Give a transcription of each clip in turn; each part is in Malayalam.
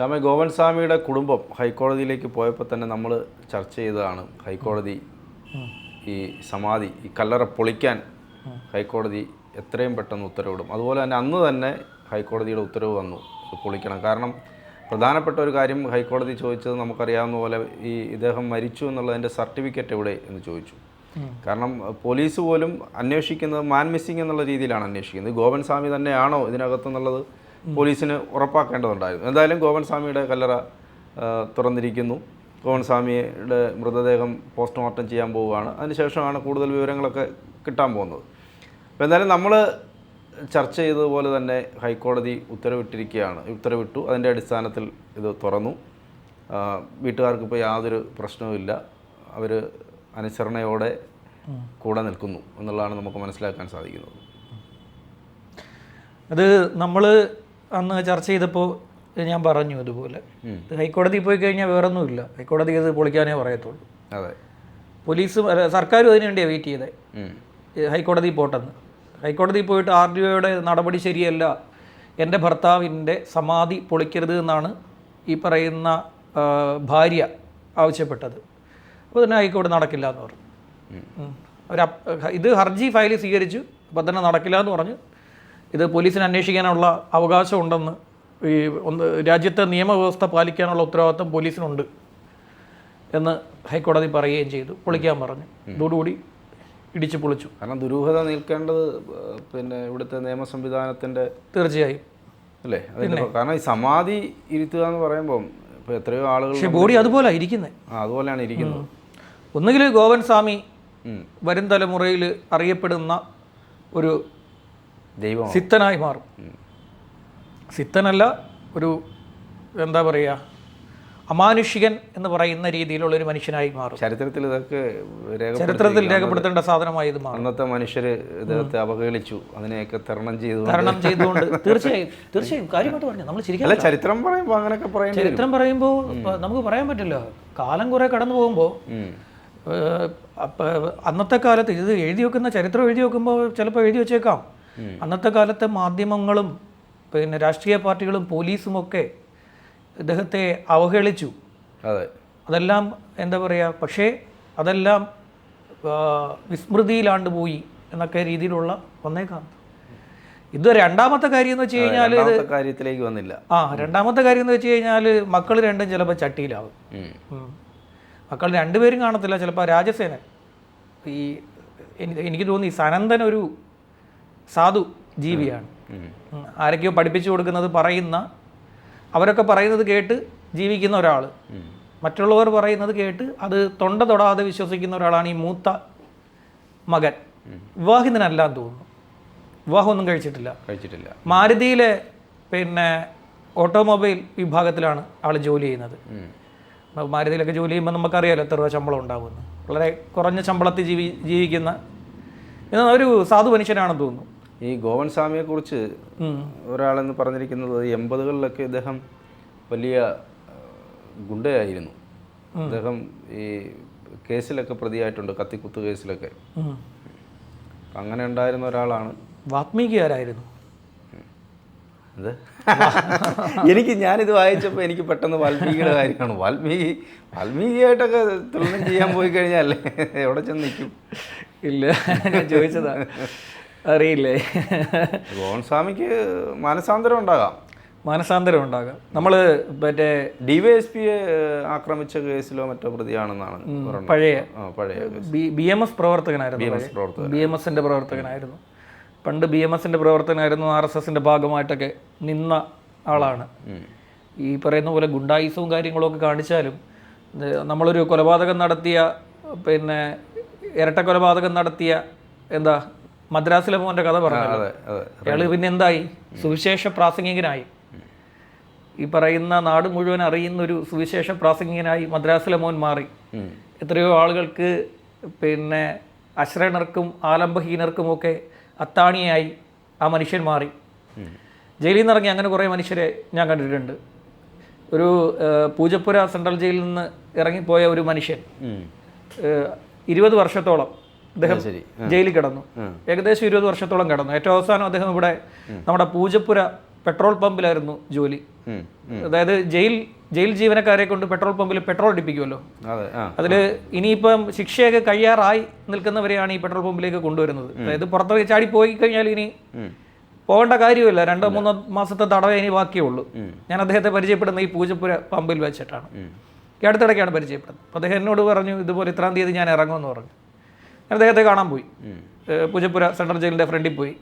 ശ്യാമ ഗോവൻസ്വാമിയുടെ കുടുംബം ഹൈക്കോടതിയിലേക്ക് പോയപ്പോൾ തന്നെ നമ്മൾ ചർച്ച ചെയ്തതാണ് ഹൈക്കോടതി ഈ സമാധി ഈ കല്ലറ പൊളിക്കാൻ ഹൈക്കോടതി എത്രയും പെട്ടെന്ന് ഉത്തരവിടും. അതുപോലെ തന്നെ അന്ന് തന്നെ ഹൈക്കോടതിയുടെ ഉത്തരവ് വന്നു പൊളിക്കണം. കാരണം പ്രധാനപ്പെട്ട ഒരു കാര്യം ഹൈക്കോടതി ചോദിച്ചത് നമുക്കറിയാവുന്ന പോലെ ഈ ഇദ്ദേഹം മരിച്ചു എന്നുള്ളതിന്റെ സർട്ടിഫിക്കറ്റ് എവിടെ എന്ന് ചോദിച്ചു. കാരണം പോലീസ് പോലും അന്വേഷിക്കുന്നത് മാൻ മിസ്സിംഗ് എന്നുള്ള രീതിയിലാണ് അന്വേഷിക്കുന്നത്. ഗോവൻ സ്വാമി തന്നെയാണോ ഇതിനകത്തെന്നുള്ളത് പോലീസിന് ഉറപ്പാക്കേണ്ടതുണ്ടായിരുന്നു. എന്തായാലും ഗോവൻ സ്വാമിയുടെ കല്ലറ തുറന്നിരിക്കുന്നു. ഗോവൻ സ്വാമിയുടെ മൃതദേഹം പോസ്റ്റ്മോർട്ടം ചെയ്യാൻ പോവുകയാണ്. അതിനുശേഷമാണ് കൂടുതൽ വിവരങ്ങളൊക്കെ കിട്ടാൻ പോകുന്നത്. അപ്പോൾ എന്തായാലും നമ്മൾ ചർച്ച ചെയ്തതുപോലെ തന്നെ ഹൈക്കോടതി ഉത്തരവിട്ടിരിക്കുകയാണ്. ഉത്തരവിട്ടു. അതിന്റെ അടിസ്ഥാനത്തിൽ ഇത് തുറന്നു. വീട്ടുകാർക്ക് ഇപ്പോൾ യാതൊരു പ്രശ്നവുമില്ല അവർ അനുസരണയോടെ കൂടെ നിൽക്കുന്നു എന്നുള്ളതാണ് നമുക്ക് മനസ്സിലാക്കാൻ സാധിക്കുന്നത്. അത് നമ്മൾ അന്ന് ചർച്ച ചെയ്തപ്പോൾ ഞാൻ പറഞ്ഞു ഇതുപോലെ. ഹൈക്കോടതിയിൽ ഹൈക്കോടതി പോയി കഴിഞ്ഞാൽ വേറൊന്നുമില്ല. ഹൈക്കോടതി ഇത് പൊളിക്കാനേ പറയത്തുള്ളൂ. അതെ. പോലീസും സർക്കാരും അതിനു വേണ്ടിയാണ് വെയിറ്റ് ചെയ്തത് ഹൈക്കോടതിയിൽ ഹൈക്കോടതി പോട്ടെന്ന്. ഹൈക്കോടതിയിൽ പോയിട്ട് ആർ ഡി ഒയുടെ നടപടി ശരിയല്ല. എന്റെ ഭർത്താവിന്റെ സമാധി പൊളിക്കരുത് എന്നാണ് ഈ പറയുന്ന ഭാര്യ ആവശ്യപ്പെട്ടത്. അപ്പോൾ തന്നെ ഹൈക്കോടതി നടക്കില്ല എന്ന് പറഞ്ഞു. അവർ ഇത് ഹർജി ഫയൽ സ്വീകരിച്ചു. അപ്പോൾ തന്നെ നടക്കില്ല എന്ന് പറഞ്ഞു. ഇത് പോലീസിന് അന്വേഷിക്കാനുള്ള അവകാശമുണ്ടെന്ന് ഈ ഒന്ന് രാജ്യത്തെ നിയമവ്യവസ്ഥ പാലിക്കാനുള്ള ഉത്തരവാദിത്വം പോലീസിനുണ്ട് എന്ന് ഹൈക്കോടതി പറയുകയും ചെയ്തു. പൊളിക്കാൻ പറഞ്ഞു. ഇതോടുകൂടി ഇടിച്ചു പൊളിച്ചു. കാരണം ദുരൂഹത നിൽക്കേണ്ടത് പിന്നെ ഇവിടുത്തെ നിയമ സംവിധാനത്തിന്റെ തീർച്ചയായും. അല്ലേ? അതിന്റെ കാരണം ഈ സമാധി ഇരുത്തുക എന്ന് പറയുമ്പം ഇപ്പോൾ എത്രയോ ആളുകൾ പക്ഷെ ബോഡി അതുപോലെ ഇരിക്കുന്നത് ആ അതുപോലെയാണ് ഇരിക്കുന്നത്. ഒന്നുകിൽ ഗോവൻ സ്വാമി. വരും തലമുറയിൽ അറിയപ്പെടുന്ന ഒരു ദൈവമാണ്? സിത്തനായി മാറും. സിത്തനല്ല ഒരു എന്താ പറയുക അമാനുഷികൻ എന്ന് പറയുന്ന രീതിയിലുള്ള ഒരു മനുഷ്യനായി മാറും. ചരിത്രത്തിൽ ഇതൊക്കെ ചരിത്രത്തിൽ രേഖപ്പെടുത്തേണ്ട സാധനമായി ഇത് മാറും. അന്നത്തെ മനുഷ്യർ ഇദ്ദേഹത്തെ അവഹേളിച്ചു. അതിനെയൊക്കെ തരണം ചെയ്തു തരണം ചെയ്തുകൊണ്ട്. തീർച്ചയായും തീർച്ചയായും. കാര്യമായിട്ട് പറഞ്ഞു നമ്മൾ ശരിക്കും ചരിത്രം പറയുമ്പോൾ അങ്ങനെയൊക്കെ പറയാം ചരിത്രം പറയുമ്പോൾ നമുക്ക് പറയാൻ പറ്റില്ല. കാലം കുറെ കടന്നു പോകുമ്പോൾ അന്നത്തെ കാലത്ത് ഇത് എഴുതി വെക്കുന്ന ചരിത്രം എഴുതി വെക്കുമ്പോൾ ചിലപ്പോൾ എഴുതി വെച്ചേക്കാം. അന്നത്തെ കാലത്തെ മാധ്യമങ്ങളും പിന്നെ രാഷ്ട്രീയ പാർട്ടികളും പോലീസും ഒക്കെ ഇദ്ദേഹത്തെ അവഹേളിച്ചു. അതെ. അതെല്ലാം എന്താ പറയുക പക്ഷേ അതെല്ലാം വിസ്മൃതിയിലാണ്ട് പോയി എന്നൊക്കെ രീതിയിലുള്ള വന്നേക്കാം ഇത് രണ്ടാമത്തെ കാര്യം എന്ന് വെച്ച് കഴിഞ്ഞാൽ കാര്യത്തിലേക്ക് വന്നില്ല. ആ രണ്ടാമത്തെ കാര്യം എന്ന് വെച്ച് കഴിഞ്ഞാൽ മക്കൾ രണ്ടും ചിലപ്പോൾ ചട്ടിയിലാവും. മക്കൾ രണ്ടുപേരും കാണത്തില്ല ചിലപ്പോൾ രാജസേനൻ. ഈ എനിക്ക് എനിക്ക് തോന്നി സനന്ദൻ ഒരു സാധു ജീവിയാണ്. ആരൊക്കെയോ പഠിപ്പിച്ചു കൊടുക്കുന്നത് പറയുന്ന അവരൊക്കെ പറയുന്നത് കേട്ട് ജീവിക്കുന്ന ഒരാൾ മറ്റുള്ളവർ പറയുന്നത് കേട്ട് അത് തൊണ്ട തൊടാതെ വിശ്വസിക്കുന്ന ഒരാളാണ് ഈ മൂത്ത മകൻ. വിവാഹിതനല്ല എന്ന് തോന്നുന്നു. വിവാഹമൊന്നും കഴിച്ചിട്ടില്ല. കഴിച്ചിട്ടില്ല. മാരുതിയിലെ പിന്നെ ഓട്ടോമൊബൈൽ വിഭാഗത്തിലാണ് ആൾ ജോലി ചെയ്യുന്നത്. മാരുതിയിലൊക്കെ ജോലി ചെയ്യുമ്പോൾ നമുക്കറിയാലോ എത്ര രൂപ ശമ്പളം ഉണ്ടാകുമെന്ന് വളരെ കുറഞ്ഞ ശമ്പളത്തിൽ ജീവി ജീവിക്കുന്ന ഒരു സാധു മനുഷ്യനാണെന്ന് തോന്നുന്നു. ഈ ഗോവൻ സ്വാമിയെ കുറിച്ച് ഉം. ഒരാളെന്ന് പറഞ്ഞിരിക്കുന്നത് എൺപതുകളിലൊക്കെ ഇദ്ദേഹം വലിയ ഗുണ്ടയായിരുന്നു. അദ്ദേഹം ഈ കേസിലൊക്കെ പ്രതിയായിട്ടുണ്ട് കത്തിക്കുത്ത് കേസിലൊക്കെ. അങ്ങനെ ഉണ്ടായിരുന്ന ഒരാളാണ്. വാത്മീകിയാരായിരുന്നു? അത് എനിക്ക് ഞാനിത് വായിച്ചപ്പോൾ എനിക്ക് പെട്ടെന്ന് വാൽമീകിയുടെ കാര്യമാണ്. വാൽമീകി വാൽമീകിയായിട്ടൊക്കെ തുലനം ചെയ്യാൻ പോയി കഴിഞ്ഞാലേ എവിടെ ചെന്ന് നിൽക്കും? ഇല്ല ഞാൻ ചോദിച്ചതാ. അറിയില്ലേ? ഗോൺസ്വാമിക്ക് മനസാന്തരം ഉണ്ടാകാം. മനസാന്തരം ഉണ്ടാകാം. നമ്മൾ മറ്റേ ഡി വൈ എസ് പിയെ ആക്രമിച്ച കേസിലോ മറ്റോ പ്രതിയാണെന്നാണ് പഴയ പഴയ ബി എം എസ് പ്രവർത്തകനായിരുന്നു. ബി എം എസിന്റെ പ്രവർത്തകനായിരുന്നു. പണ്ട് ബി എം എസിന്റെ പ്രവർത്തകനായിരുന്നു ആർ എസ് എസിന്റെ ഭാഗമായിട്ടൊക്കെ നിന്ന ആളാണ്. ഈ പറയുന്ന പോലെ ഗുണ്ടായുസവും കാര്യങ്ങളും ഒക്കെ കാണിച്ചാലും നമ്മളൊരു കൊലപാതകം നടത്തിയ പിന്നെ ഇരട്ട കൊലപാതകം നടത്തിയ എന്താ മദ്രാസിലെ മോന്റെ കഥ പറഞ്ഞു അതെ അതെ അയാൾ പിന്നെ എന്തായി സുവിശേഷ പ്രാസംഗികനായി. ഈ പറയുന്ന നാട് മുഴുവൻ അറിയുന്ന ഒരു സുവിശേഷ പ്രാസംഗികനായി മദ്രാസിലെ മോൻ മാറി. എത്രയോ ആളുകൾക്ക് പിന്നെ അശ്രയണർക്കും ആലംബഹീനർക്കുമൊക്കെ അത്താണിയായി ആ മനുഷ്യൻ മാറി. ജയിലിൽ നിന്ന് ഇറങ്ങി അങ്ങനെ കുറേ മനുഷ്യരെ ഞാൻ കണ്ടിട്ടുണ്ട്. ഒരു പൂജപ്പുര സെൻട്രൽ ജയിലിൽ നിന്ന് ഇറങ്ങിപ്പോയ ഒരു മനുഷ്യൻ. ഇരുപത് വർഷത്തോളം അദ്ദേഹം ജയിലിൽ കിടന്നു. ഏകദേശം ഇരുപത് വർഷത്തോളം കിടന്നു. ഏറ്റവും അവസാനം അദ്ദേഹം ഇവിടെ നമ്മുടെ പൂജപ്പുര പെട്രോൾ പമ്പിലായിരുന്നു ജോലി. അതായത് ജയിൽ ജയിൽ ജീവനക്കാരെ കൊണ്ട് പെട്രോൾ പമ്പിൽ പെട്രോൾ അടിപ്പിക്കുമല്ലോ അതിൽ ഇനിയിപ്പം ശിക്ഷയൊക്കെ കഴിയാറായി നിൽക്കുന്നവരെയാണ് ഈ പെട്രോൾ പമ്പിലേക്ക് കൊണ്ടുവരുന്നത്. അതായത് പുറത്തേക്ക് ചാടി പോയി കഴിഞ്ഞാൽ ഇനി. പോകേണ്ട കാര്യമില്ല. രണ്ടോ മൂന്നോ മാസത്തെ തടവേ ഇനി ബാക്കിയേ ഉള്ളൂ ഞാൻ അദ്ദേഹത്തെ പരിചയപ്പെടുന്ന ഈ പൂജപ്പുര പമ്പിൽ വെച്ചിട്ടാണ്. ഈ അടുത്തിടയ്ക്കാണ് പരിചയപ്പെടുന്നത്. അപ്പോൾ അദ്ദേഹം എന്നോട് പറഞ്ഞു ഇതുപോലെ ഇത്രാം തീയതി ഞാൻ ഇറങ്ങുമെന്ന് പറഞ്ഞു. ഞാൻ അദ്ദേഹത്തെ കാണാൻ പോയി. പൂജപ്പുര സെൻട്രൽ ജയിലിന്റെ ഫ്രണ്ടിൽ പോയി.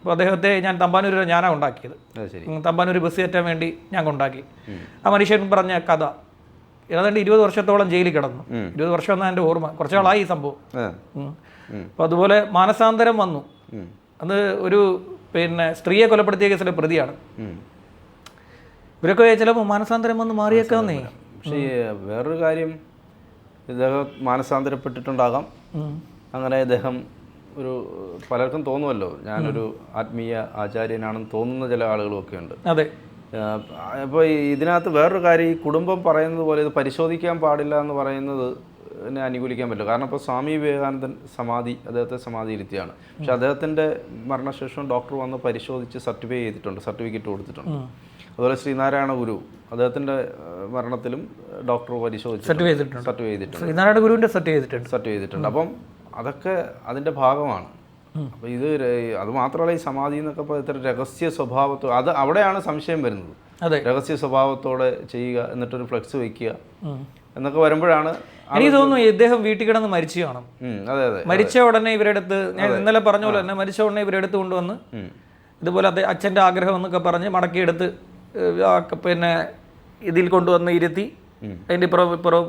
അപ്പോൾ അദ്ദേഹത്തെ ഞാൻ തമ്പാനൂർ ഞാനാണ് ഉണ്ടാക്കിയത്. തമ്പാനൂർ ബസ് കയറ്റാൻ വേണ്ടി ഞാൻ കൊണ്ടാക്കി ആ മനുഷ്യൻ പറഞ്ഞ കഥ. ഏതാണ്ട് ഇരുപത് വർഷത്തോളം ജയിലിൽ കിടന്നു. ഇരുപത് വർഷം എന്നാണ് എന്റെ ഓർമ്മ. കുറച്ച് നാളായി ഈ സംഭവം. അപ്പോൾ അതുപോലെ മാനസാന്തരം വന്നു. അത് ഒരു പിന്നെ സ്ത്രീയെ കൊലപ്പെടുത്തിയ കേസിലെ പ്രതിയാണ്. ഇവരൊക്കെ ചിലപ്പോൾ മാനസാന്തരം വന്ന് മാറിയേക്കാന്നേ. പക്ഷേ വേറൊരു കാര്യം ഇദ്ദേഹം മാനസാന്തരപ്പെട്ടിട്ടുണ്ടാകാം. അങ്ങനെ ഇദ്ദേഹം ഒരു പലർക്കും തോന്നുമല്ലോ ഞാനൊരു ആത്മീയ ആചാര്യനാണെന്ന് തോന്നുന്ന ചില ആളുകളും ഒക്കെ ഉണ്ട് അതെ അപ്പോൾ ഇതിനകത്ത് വേറൊരു കാര്യം ഈ കുടുംബം പറയുന്നത് പോലെ ഇത് പരിശോധിക്കാൻ പാടില്ല എന്ന് പറയുന്നത് എന്നെ അനുകൂലിക്കാൻ പറ്റില്ല. കാരണം ഇപ്പോൾ സ്വാമി വിവേകാനന്ദൻ സമാധി അദ്ദേഹത്തെ സമാധി ഇരുത്തിയാണ് പക്ഷെ അദ്ദേഹത്തിന്റെ മരണശേഷം ഡോക്ടർ വന്ന് പരിശോധിച്ച് സർട്ടിഫൈ ചെയ്തിട്ടുണ്ട് സർട്ടിഫിക്കറ്റ് കൊടുത്തിട്ടുണ്ട്. അതുപോലെ ശ്രീനാരായണ ഗുരു അദ്ദേഹത്തിന്റെ മരണത്തിലും ഡോക്ടർ പരിശോധിച്ച് സർട്ടിഫൈ ചെയ്തിട്ടുണ്ട്. സർട്ടിഫൈ ചെയ്തിട്ടുണ്ട്. ശ്രീനാരായണ ഗുരുവിന്റെ സർട്ടിഫൈ ചെയ്തിട്ടുണ്ട്. സർട്ടിഫൈ ചെയ്തിട്ടുണ്ട്. അപ്പം അതൊക്കെ അതിന്റെ ഭാഗമാണ്. അപ്പോൾ ഇത് അത് മാത്രമല്ല ഈ സമാധി എന്നൊക്കെ ഇപ്പോൾ ഇത്ര രഹസ്യ സ്വഭാവത്തോ അത് അവിടെയാണ് സംശയം വരുന്നത്. അതെ. രഹസ്യ സ്വഭാവത്തോടെ ചെയ്യുക എന്നിട്ടൊരു ഫ്ലെക്സ് വയ്ക്കുക എന്നൊക്കെ വരുമ്പോഴാണ് എനിക്ക് തോന്നുന്നു ഇദ്ദേഹം വീട്ടിൽ കിടന്ന് മരിച്ചു കാണും. അതെ അതെ മരിച്ച ഉടനെ ഇവരെടുത്ത് ഞാൻ ഇന്നലെ പറഞ്ഞ പോലെ തന്നെ മരിച്ച ഉടനെ ഇവരെടുത്ത് കൊണ്ടുവന്ന് ഇതുപോലെ അദ്ദേഹം അച്ഛന്റെ ആഗ്രഹം എന്നൊക്കെ പറഞ്ഞ് മടക്കിയെടുത്ത് പിന്നെ ഇതിൽ കൊണ്ടുവന്ന് ഇരുത്തി അതിന്റെ ഇപ്പുറം ഇപ്പുറം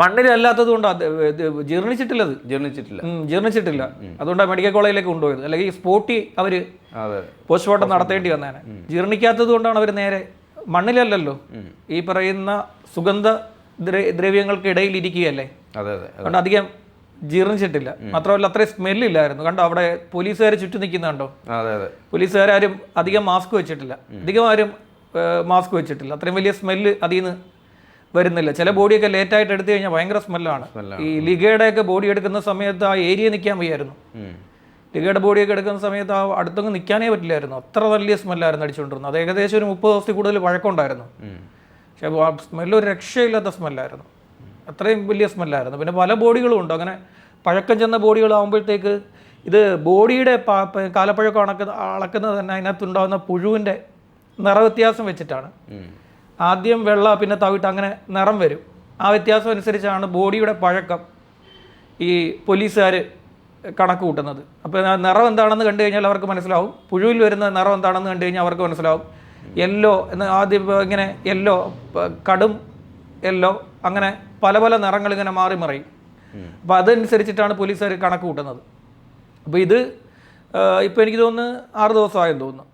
മണ്ണിലല്ലാത്തത് കൊണ്ട് അത് ഇത് ജീർണിച്ചിട്ടില്ലത്. ജീർണിച്ചിട്ടില്ല. ജീർണിച്ചിട്ടില്ല. അതുകൊണ്ടാണ് മെഡിക്കൽ കോളേജിലേക്ക് കൊണ്ടുപോയത്. അല്ലെങ്കിൽ സ്പോട്ടി അവർ അതെ. പോസ്റ്റ്മോർട്ടം നടത്തേണ്ടി വന്നേനെ. ജീർണിക്കാത്തത് കൊണ്ടാണ് അവർ നേരെ മണ്ണിലല്ലല്ലോ. ഈ പറയുന്ന സുഗന്ധ ദ്രവ്യങ്ങൾക്ക് ദ്രവ്യങ്ങൾക്കിടയിൽ ഇരിക്കുകയല്ലേ? അതെ അതെ അതുകൊണ്ട് അധികം ജീർണിച്ചിട്ടില്ല. മാത്രമല്ല അത്രയും സ്മെല്ലില്ലായിരുന്നു. കണ്ടോ അവിടെ പോലീസുകാർ ചുറ്റും നിൽക്കുന്നുണ്ടോ അതെ അതെ. പോലീസുകാരും അധികം മാസ്ക് വെച്ചിട്ടില്ല. അധികം ആരും മാസ്ക് വെച്ചിട്ടില്ല. അത്രയും വലിയ സ്മെല്ല് അതിൽ നിന്ന് വരുന്നില്ല. ചില ബോഡിയൊക്കെ ലേറ്റായിട്ട് എടുത്തു കഴിഞ്ഞാൽ ഭയങ്കര സ്മെല്ലാണ് ഈ ലിഗയുടെ ഒക്കെ ബോഡി എടുക്കുന്ന സമയത്ത് ആ ഏരിയ നിൽക്കാൻ വയ്യായിരുന്നു. ലിഗയുടെ ബോഡിയൊക്കെ എടുക്കുന്ന സമയത്ത് ആ അടുത്തൊന്നും നിൽക്കാനേ പറ്റില്ലായിരുന്നു. അത്ര വലിയ സ്മെല്ലായിരുന്നു അടിച്ചുകൊണ്ടിരുന്നത്. അത് ഏകദേശം ഒരു മുപ്പത് ദിവസത്തിൽ കൂടുതൽ വഴക്കമുണ്ടായിരുന്നു പക്ഷേ ആ സ്മെല്ല് ഒരു രക്ഷയില്ലാത്ത സ്മെല്ലായിരുന്നു അത്രയും വലിയ സ്മെല്ലായിരുന്നു പിന്നെ പല ബോഡികളും ഉണ്ട്. അങ്ങനെ പഴക്കം ചെന്ന ബോഡികളാകുമ്പോഴത്തേക്ക് ഇത് ബോഡിയുടെ കാലപ്പഴക്കം അളക്കുന്ന അളക്കുന്നത് തന്നെ അതിനകത്തുണ്ടാകുന്ന പുഴുവിന്റെ നിറവ്യത്യാസം വെച്ചിട്ടാണ്. ആദ്യം വെള്ള പിന്നെ തവിട്ട് അങ്ങനെ നിറം വരും. ആ വ്യത്യാസം അനുസരിച്ചാണ് ബോഡിയുടെ പഴക്കം ഈ പോലീസുകാർ കണക്ക് കൂട്ടുന്നത്. അപ്പോൾ നിറം എന്താണെന്ന് കണ്ടു കഴിഞ്ഞാൽ അവർക്ക് മനസ്സിലാവും. പുഴുവിൽ വരുന്ന നിറം എന്താണെന്ന് കണ്ടു കഴിഞ്ഞാൽ അവർക്ക് മനസ്സിലാവും. യെല്ലോ എന്ന് ആദ്യം ഇങ്ങനെ യെല്ലോ കടും യെല്ലോ അങ്ങനെ പല പല നിറങ്ങൾ ഇങ്ങനെ മാറി മറിയും. അപ്പോൾ അതനുസരിച്ചിട്ടാണ് പോലീസുകാർ കണക്ക് കൂട്ടുന്നത്. അപ്പോൾ ഇത് ഇപ്പോൾ എനിക്ക് തോന്നുന്നു ആറ് ദിവസമായെന്ന് തോന്നുന്നു.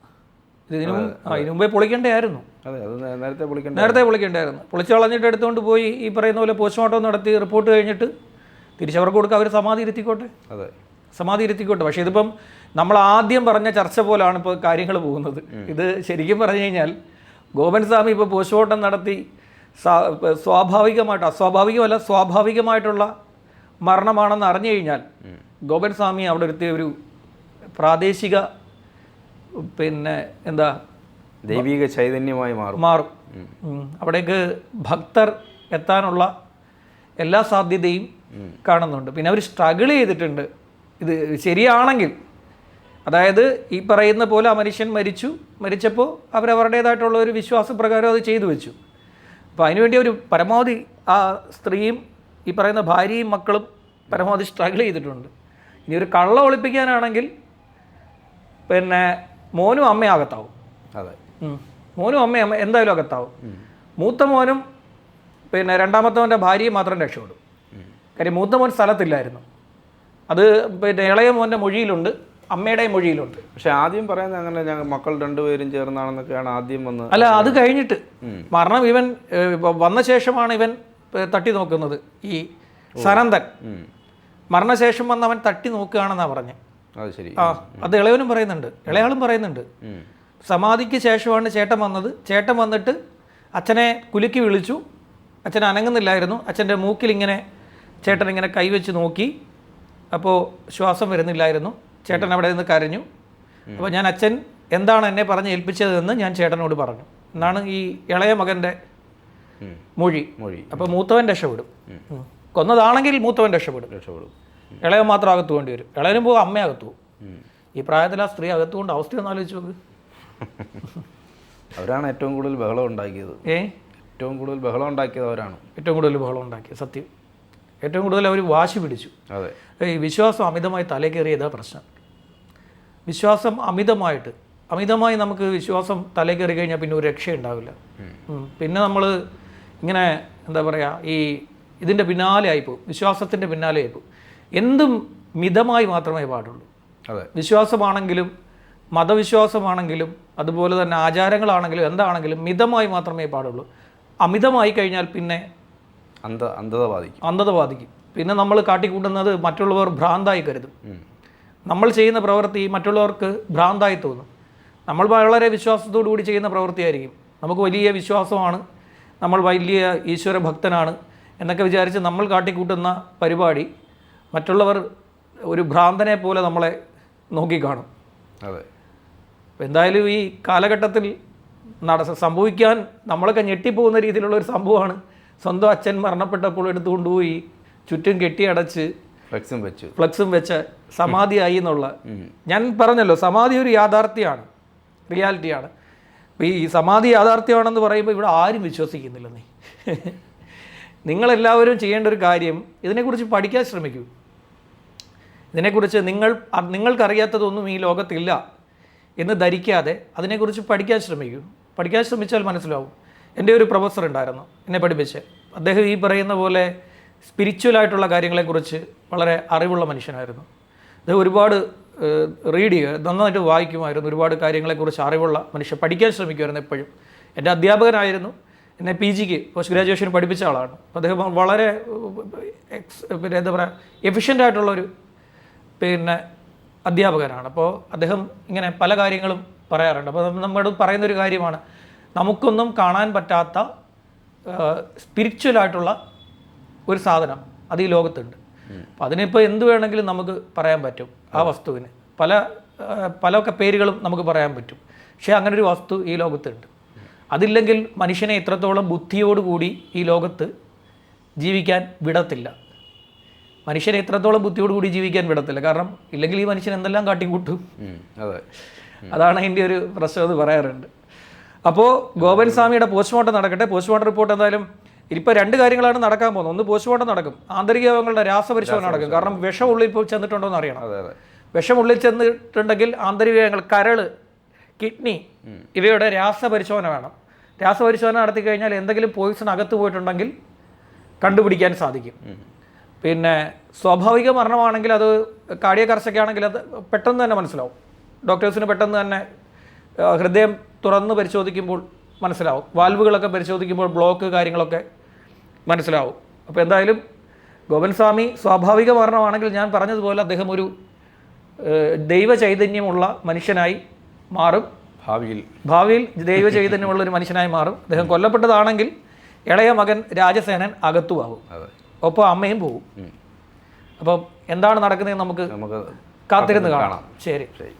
ഇതിനു മുമ്പേ പൊളിക്കേണ്ടതായിരുന്നു. അതെ അത് നേരത്തെ നേരത്തെ പൊളിക്കേണ്ടായിരുന്നു പൊളിച്ചു കളഞ്ഞിട്ട് എടുത്തുകൊണ്ട് പോയി ഈ പറയുന്ന പോലെ പോസ്റ്റ്മോർട്ടം നടത്തി റിപ്പോർട്ട് കഴിഞ്ഞിട്ട് തിരിച്ചവർക്ക് കൊടുക്കുക അവർ സമാധി ഇരുത്തിക്കോട്ടെ? അതെ. സമാധി ഇരുത്തിക്കോട്ടെ. പക്ഷേ ഇതിപ്പം നമ്മൾ ആദ്യം പറഞ്ഞ ചർച്ച പോലാണ് ഇപ്പോൾ കാര്യങ്ങൾ പോകുന്നത്. ഇത് ശരിക്കും പറഞ്ഞു കഴിഞ്ഞാൽ ഗോപൻ സ്വാമി ഇപ്പോൾ പോസ്റ്റ്മോർട്ടം നടത്തി സ്വാഭാവികമായിട്ട് അസ്വാഭാവികമല്ല സ്വാഭാവികമായിട്ടുള്ള മരണമാണെന്ന് അറിഞ്ഞു കഴിഞ്ഞാൽ ഗോപൻ സ്വാമി അവിടെ ഒരു പ്രാദേശിക പിന്നെ എന്താ? ദൈവിക ചൈതന്യമായി മാറും. മാറും. അവിടേക്ക് ഭക്തർ എത്താനുള്ള എല്ലാ സാധ്യതയും കാണുന്നുണ്ട്. പിന്നെ അവർ സ്ട്രഗിൾ ചെയ്തിട്ടുണ്ട്. ഇത് ശരിയാണെങ്കിൽ. അതായത് ഈ പറയുന്ന പോലെ ആ മനുഷ്യൻ മരിച്ചു. മരിച്ചപ്പോൾ അവരവരുടേതായിട്ടുള്ള ഒരു വിശ്വാസപ്രകാരം അത് ചെയ്തു വെച്ചു. അപ്പോൾ അതിനുവേണ്ടി ഒരു പരമാവധി ആ സ്ത്രീയും ഈ പറയുന്ന ഭാര്യയും മക്കളും പരമാവധി സ്ട്രഗിൾ ചെയ്തിട്ടുണ്ട്. ഇനി ഒരു കള്ള ഒളിപ്പിക്കാനാണെങ്കിൽ പിന്നെ മോനും അമ്മയും അകത്താവും. അതെ. മോനും അമ്മയും അമ്മ എന്തായാലും അകത്താവും. മൂത്ത മോനും പിന്നെ രണ്ടാമത്തവന്റെ ഭാര്യയും മാത്രം രക്ഷപ്പെടും. കാര്യം മൂത്ത മോൻ സ്ഥലത്തില്ലായിരുന്നു. അത് പിന്നെ ഇളയ മോന്റെ മൊഴിയിലുണ്ട് അമ്മയുടെ മൊഴിയിലുണ്ട്. പക്ഷെ ആദ്യം പറയുന്നത് അങ്ങനെ ഞങ്ങൾ മക്കൾ രണ്ടുപേരും ചേർന്നാണെന്നൊക്കെയാണ് ആദ്യം വന്ന് അല്ല അത് കഴിഞ്ഞിട്ട് മരണം ഇവൻ വന്ന ശേഷമാണ് ഇവൻ തട്ടി നോക്കുന്നത് ഈ സനന്ദൻ. മരണശേഷം വന്ന് അവൻ തട്ടി നോക്കുകയാണെന്നാണ് പറഞ്ഞത് ആ അത് ഇളയവനും പറയുന്നുണ്ട്. ഇളയാളും പറയുന്നുണ്ട്. സമാധിക്ക് ശേഷമാണ് ചേട്ടൻ വന്നത്. ചേട്ടൻ വന്നിട്ട് അച്ഛനെ കുലുക്കി വിളിച്ചു. അച്ഛൻ അനങ്ങുന്നില്ലായിരുന്നു. അച്ഛന്റെ മൂക്കിൽ ഇങ്ങനെ ചേട്ടൻ ഇങ്ങനെ കൈവച്ച് നോക്കി. അപ്പോൾ ശ്വാസം വരുന്നില്ലായിരുന്നു. ചേട്ടൻ അവിടെ നിന്ന് കരഞ്ഞു. അപ്പോൾ ഞാൻ അച്ഛൻ എന്താണ് എന്നെ പറഞ്ഞ് ഏൽപ്പിച്ചതെന്ന് ഞാൻ ചേട്ടനോട് പറഞ്ഞു. എന്നാണ് ഈ ഇളയ മകന്റെ. മൊഴി. മൊഴി. അപ്പോൾ മൂത്തവൻ രക്ഷപ്പെടും. കൊന്നതാണെങ്കിൽ മൂത്തവൻ രക്ഷപ്പെടും. രക്ഷപ്പെടും. ഇളയവൻ മാത്രം അകത്ത് വേണ്ടി വരും. ഇളയനും പോകും അമ്മ അകത്ത് ഈ പ്രായത്തിൽ ആ സ്ത്രീ അകത്തുകൊണ്ട് അവസ്ഥ ഒന്ന് ആലോചിച്ച് നോക്ക്. അവരാണ് ഏറ്റവും കൂടുതൽ ബഹളം ഉണ്ടാക്കിയത്. ഏ? ഏറ്റവും കൂടുതൽ ബഹളം ഉണ്ടാക്കിയത് അവരാണ്. ഏറ്റവും കൂടുതൽ ബഹളം ഉണ്ടാക്കിയത് സത്യം. ഏറ്റവും കൂടുതൽ അവർ വാശി പിടിച്ചു. അതെ. ഈ വിശ്വാസം അമിതമായി തലകേറിയതാ പ്രശ്നം. വിശ്വാസം അമിതമായിട്ട് അമിതമായി നമുക്ക് വിശ്വാസം തലകേറി കഴിഞ്ഞാൽ പിന്നെ ഒരു രക്ഷ ഉണ്ടാവില്ല പിന്നെ നമ്മൾ ഇങ്ങനെ എന്താ പറയുക ഈ ഇതിന്റെ പിന്നാലെ ആയിപ്പോവും. വിശ്വാസത്തിന്റെ പിന്നാലെ ആയിപ്പോവും. എന്തും മിതമായി മാത്രമേ പാടുള്ളൂ. അതെ. വിശ്വാസമാണെങ്കിലും മതവിശ്വാസമാണെങ്കിലും അതുപോലെ തന്നെ ആചാരങ്ങളാണെങ്കിലും എന്താണെങ്കിലും മിതമായി മാത്രമേ പാടുള്ളൂ. അമിതമായി കഴിഞ്ഞാൽ പിന്നെ അന്ധ അന്ധത ബാധിക്കും. അന്ധത ബാധിക്കും. പിന്നെ നമ്മൾ കാട്ടിക്കൂട്ടുന്നത് മറ്റുള്ളവർ ഭ്രാന്തായി കരുതും. നമ്മൾ ചെയ്യുന്ന പ്രവൃത്തി മറ്റുള്ളവർക്ക് ഭ്രാന്തായി തോന്നും. നമ്മൾ വളരെ വിശ്വാസത്തോടു കൂടി ചെയ്യുന്ന പ്രവൃത്തിയായിരിക്കും. നമുക്ക് വലിയ വിശ്വാസമാണ്. നമ്മൾ വലിയ ഈശ്വര ഭക്തനാണ് എന്നൊക്കെ വിചാരിച്ച് നമ്മൾ കാട്ടിക്കൂട്ടുന്ന പരിപാടി മറ്റുള്ളവർ ഒരു ഭ്രാന്തനെ പോലെ നമ്മളെ നോക്കിക്കാണും. അതെ. അപ്പോൾ എന്തായാലും ഈ കാലഘട്ടത്തിൽ നട സംഭവിക്കാൻ നമ്മളൊക്കെ ഞെട്ടിപ്പോകുന്ന രീതിയിലുള്ള ഒരു സംഭവമാണ്. സ്വന്തം അച്ഛൻ മരണപ്പെട്ടപ്പോൾ എടുത്തുകൊണ്ടുപോയി ചുറ്റും കെട്ടിയടച്ച് ഫ്ലക്സും വെച്ച്. ഫ്ലക്സും വെച്ച് സമാധിയായി എന്നുള്ള ഞാൻ പറഞ്ഞല്ലോ സമാധി ഒരു യാഥാർത്ഥ്യമാണ് റിയാലിറ്റിയാണ്. അപ്പോൾ ഈ സമാധി യാഥാർത്ഥ്യമാണെന്ന് പറയുമ്പോൾ ഇവിടെ ആരും വിശ്വസിക്കുന്നില്ല നീ. നിങ്ങളെല്ലാവരും ചെയ്യേണ്ട ഒരു കാര്യം ഇതിനെക്കുറിച്ച് പഠിക്കാൻ ശ്രമിക്കൂ. ഇതിനെക്കുറിച്ച് നിങ്ങൾ നിങ്ങൾക്കറിയാത്തതൊന്നും ഈ ലോകത്തില്ല എന്ന് ധരിക്കാതെ അതിനെക്കുറിച്ച് പഠിക്കാൻ ശ്രമിക്കൂ. പഠിക്കാൻ ശ്രമിച്ചാൽ മനസ്സിലാവും. എന്റെ ഒരു പ്രൊഫസർ ഉണ്ടായിരുന്നു എന്നെ പഠിപ്പിച്ച്. അദ്ദേഹം ഈ പറയുന്ന പോലെ സ്പിരിച്വലായിട്ടുള്ള കാര്യങ്ങളെക്കുറിച്ച് വളരെ അറിവുള്ള മനുഷ്യനായിരുന്നു. അദ്ദേഹം ഒരുപാട് റീഡ് ചെയ്യുക നന്നായിട്ട് വായിക്കുമായിരുന്നു. ഒരുപാട് കാര്യങ്ങളെക്കുറിച്ച് അറിവുള്ള മനുഷ്യൻ പഠിക്കാൻ ശ്രമിക്കുമായിരുന്നു എപ്പോഴും. എന്റെ അധ്യാപകനായിരുന്നു. എന്നെ പി ജിക്ക് പോസ്റ്റ് ഗ്രാജുവേഷൻ പഠിപ്പിച്ച ആളാണ്. അദ്ദേഹം വളരെ എക്സ് പിന്നെ എന്താ പറയുക എഫിഷ്യന്റ് ആയിട്ടുള്ളൊരു പിന്നെ അധ്യാപകനാണ് അപ്പോൾ അദ്ദേഹം ഇങ്ങനെ പല കാര്യങ്ങളും പറയാറുണ്ട്. അപ്പോൾ നമ്മുടെ പറയുന്നൊരു കാര്യമാണ്. നമുക്കൊന്നും കാണാൻ പറ്റാത്ത സ്പിരിച്വലായിട്ടുള്ള ഒരു സാധനം അത് ഈ ലോകത്തുണ്ട്. അപ്പോൾ അതിനിപ്പോൾ എന്ത് വേണമെങ്കിലും നമുക്ക് പറയാൻ പറ്റും ആ വസ്തുവിന്. പല പലൊക്കെ പല പേരുകളും നമുക്ക് പറയാൻ പറ്റും. പക്ഷേ അങ്ങനെ ഒരു വസ്തു ഈ ലോകത്തുണ്ട്. അതില്ലെങ്കിൽ മനുഷ്യനെ ഇത്രത്തോളം ബുദ്ധിയോടുകൂടി ഈ ലോകത്ത് ജീവിക്കാൻ വിടത്തില്ല. മനുഷ്യനെ എത്രത്തോളം ബുദ്ധിയോടുകൂടി ജീവിക്കാൻ വിടത്തില്ല. കാരണം ഇല്ലെങ്കിൽ ഈ മനുഷ്യൻ എന്തെല്ലാം കാട്ടിക്കൂട്ടും. കൂട്ടും അതെ. അതാണ് അതിന്റെ ഒരു പ്രശ്നം എന്ന് പറയാറുണ്ട്. അപ്പോൾ ഗോപൻ സ്വാമിയുടെ പോസ്റ്റ്മോർട്ടം നടക്കട്ടെ. പോസ്റ്റ്മോർട്ടം റിപ്പോർട്ട് എന്തായാലും ഇപ്പോൾ രണ്ട് കാര്യങ്ങളാണ് നടക്കാൻ പോകുന്നത്. ഒന്ന് പോസ്റ്റ്മോർട്ടം നടക്കും. ആന്തരിക അവയവങ്ങളുടെ രാസപരിശോധന നടക്കും. കാരണം വിഷം ഉള്ളിൽ ഇപ്പോൾ ചെന്നിട്ടുണ്ടോ എന്ന് അറിയണം. അതെ അതെ. വിഷം ഉള്ളിൽ ചെന്നിട്ടുണ്ടെങ്കിൽ ആന്തരികങ്ങൾ കരൾ കിഡ്നി ഇവയുടെ രാസപരിശോധന വേണം. രാസപരിശോധന നടത്തി കഴിഞ്ഞാൽ എന്തെങ്കിലും പോയിസൺ അകത്ത് പോയിട്ടുണ്ടെങ്കിൽ കണ്ടുപിടിക്കാൻ സാധിക്കും. പിന്നെ സ്വാഭാവിക മരണമാണെങ്കിൽ അത് കാർഡിയ കർശക്കാണെങ്കിൽ അത് പെട്ടെന്ന് തന്നെ മനസ്സിലാവും. ഡോക്ടേഴ്സിന് പെട്ടെന്ന് തന്നെ ഹൃദയം തുറന്ന് പരിശോധിക്കുമ്പോൾ മനസ്സിലാവും. വാൽവുകളൊക്കെ പരിശോധിക്കുമ്പോൾ ബ്ലോക്ക് കാര്യങ്ങളൊക്കെ മനസ്സിലാവും. അപ്പോൾ എന്തായാലും ഗോപൻസ്വാമി സ്വാഭാവിക മരണമാണെങ്കിൽ ഞാൻ പറഞ്ഞതുപോലെ അദ്ദേഹം ഒരു ദൈവചൈതന്യമുള്ള ദൈവ ചൈതന്യമുള്ള മനുഷ്യനായി മാറും. ഭാവിയിൽ. ഭാവിയിൽ ദൈവ ചൈതന്യമുള്ള ഒരു മനുഷ്യനായി മാറും. അദ്ദേഹം കൊല്ലപ്പെട്ടതാണെങ്കിൽ ഇളയ മകൻ രാജസേനൻ അകത്തുമാകും ഒപ്പം അമ്മയും പോകും ഉം. അപ്പം എന്താണ് നടക്കുന്നതെന്ന് നമുക്ക് നമുക്ക് കാത്തിരുന്ന് കാണാം. ശരി. ശരി.